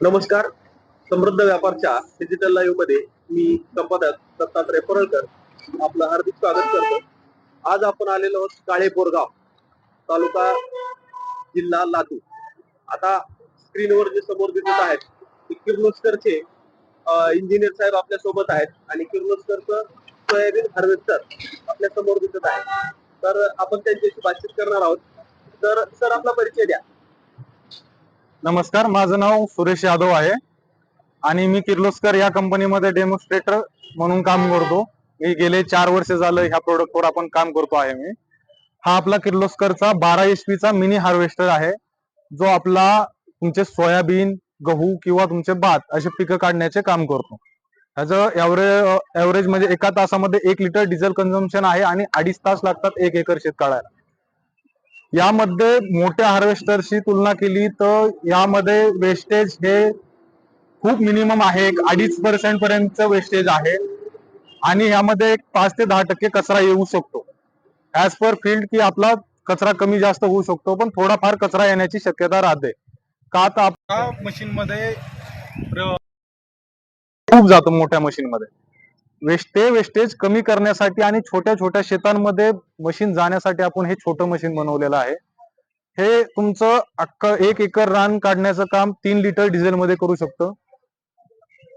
नमस्कार. समृद्ध व्यापारच्या डिजिटल लाईव्हमध्ये मी संपादक दत्तात्रय परळकर आपलं हार्दिक स्वागत करतो. आज आपण आलेलो आहोत काळे बोरगाव तालुका जिल्हा लातूर. आता स्क्रीनवर जे समोर दिसत आहेत ते किर्लोस्करचे इंजिनियर साहेब आपल्यासोबत आहेत आणि किर्लोस्करचं सोयाबीन हार्वेस्टर आपल्यासमोर दिसत आहे तर आपण त्यांच्याशी बातचीत करणार आहोत. तर सर आपला परिचय द्या. नमस्कार माझं नाव सुरेश यादव आहे. आणि मी किर्लोस्कर या कंपनीमध्ये डेमॉन्स्ट्रेटर म्हणून काम करतो. मी गेले चार वर्ष झालं ह्या प्रोडक्टवर आपण काम करतो आहे मी. हा आपला किर्लोस्करचा बारा एच चा मिनी हार्वेस्टर आहे. जो आपला तुमचे सोयाबीन गहू किंवा तुमचे भात असे पिकं काढण्याचे काम करतो. ह्याचं एव्हरेज एव्हरेज म्हणजे एका तासामध्ये एक लिटर डिझेल कन्झम्पशन आहे आणि अडीच तास लागतात एक एकर शेत काढायला यामध्ये मोठ्या हार्वेस्टरशी तुलना केली तर यामध्ये वेस्टेज हे खूप मिनिमम आहे. एक अडीच पर्सेंट पर्यंत वेस्टेज आहे. आणि यामध्ये एक पाच ते दहा टक्के कचरा येऊ शकतो. ऍज पर फील्ड की आपला कचरा कमी जास्त होऊ शकतो पण थोडाफार कचरा येण्याची शक्यता राहते. का तर आपल्या मशीन मध्ये खूप जातो मोठ्या मशीन मध्ये वेस्टे वेस्टेज कमी करण्यासाठी आणि छोट्या छोट्या शेतांमध्ये मशीन जाण्यासाठी आपण हे छोटं मशीन बनवलेलं आहे. हे तुमचं अख्खं एक एकर रान काढण्याचं काम तीन लिटर डिझेल मध्ये करू शकतं.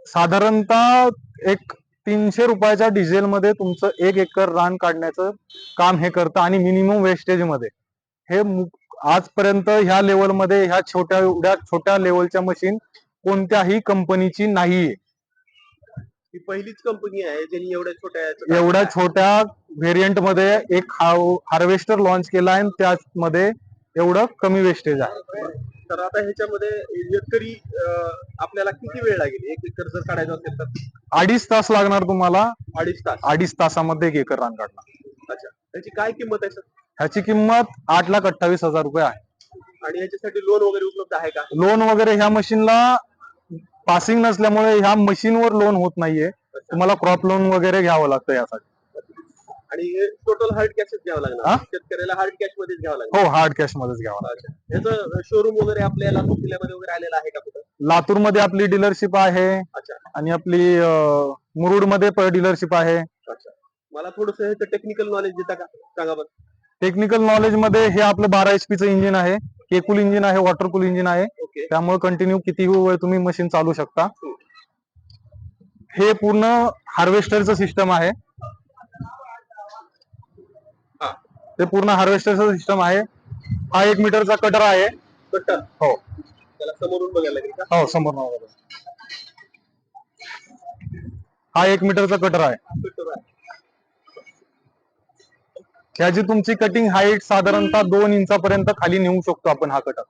साधारणतः एक तीनशे रुपयाच्या डिझेल मध्ये तुमचं एक एकर रान काढण्याचं काम हे करतं आणि मिनिमम वेस्टेजमध्ये. हे आजपर्यंत ह्या लेवलमध्ये ह्या छोट्या एवढ्या छोट्या लेवलच्या मशीन कोणत्याही कंपनीची नाहीये. ही पहिलीच कंपनी आहे ज्यांनी एवढ्या छोट्या एवढ्या. छोट्या व्हेरियंटमध्ये एक हार्वेस्टर लॉन्च केला आहे आणि त्यामध्ये एवढं कमी वेस्टेज आहे. तर आता ह्याच्यामध्ये एकरी आपल्याला किती वेळ लागेल? एक एकर जर काढायचं असेल तर? अडीच तास लागणार तुम्हाला. अडीच तास. अडीच तासामध्ये एक एकर रान काढणार. अच्छा. त्याची काय किंमत आहे सर? ह्याची किंमत आठ लाख अठ्ठावीस हजार रुपये आहे. आणि याच्यासाठी लोन वगैरे उपलब्ध आहे का? लोन वगैरे ह्या मशीनला पासिंग नसल्यामुळे ह्या मशीनवर लोन होत नाहीये. तुम्हाला क्रॉप लोन वगैरे घ्यावं लागतं यासाठी. आणि टोटल हार्ड कॅशच घ्यावं हा? लागणार शेतकऱ्याला हार्ड कॅश मध्येच घ्यावं लागणार. हो हार्ड कॅश मध्येच घ्यावं लागतं अच्छा. याचं शोरूम वगैरे आपल्याला लातूर जिल्ह्यामध्ये वगैरे आलेला आहे का कुठं? लातूरमध्ये आपली डीलरशिप आहे. आणि आपली मुरुडमध्ये डीलरशिप आहे. अच्छा. मला थोडस ह्याचं टेक्निकल नॉलेज देता का? सांगा बरं. टेक्निकल नॉलेजमध्ये हे आपलं बारा एच चं इंजिन आहे. केकूल इंजिन आहे वॉटर कूल इंजिन आहे. त्यामुळे कंटिन्यू किती वेळ तुम्ही मशीन चालू शकता? हे पूर्ण हार्वेस्टरचं सिस्टम आहे. हा. ते पूर्ण हार्वेस्टरचं सिस्टम आहे. हा एक मीटरचा कटर आहे. कट्टर हो. त्याला समोरून बघायला लागेल हो. हा एक मीटरचा कटर आहे. ह्याची तुमची कटिंग हाईट साधारणतः दोन इंचापर्यंत खाली नेऊ शकतो आपण हा कटर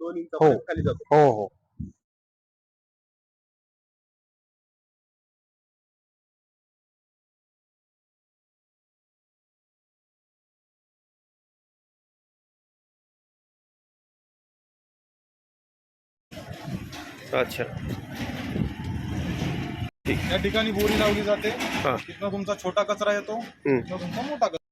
दोन इंच खाली जातो. हो हो. अच्छा. या ठिकाणी बोरी लावली जाते. हा. तिथनं तुमचा छोटा कचरा येतो. तुमचा मोठा कचरा.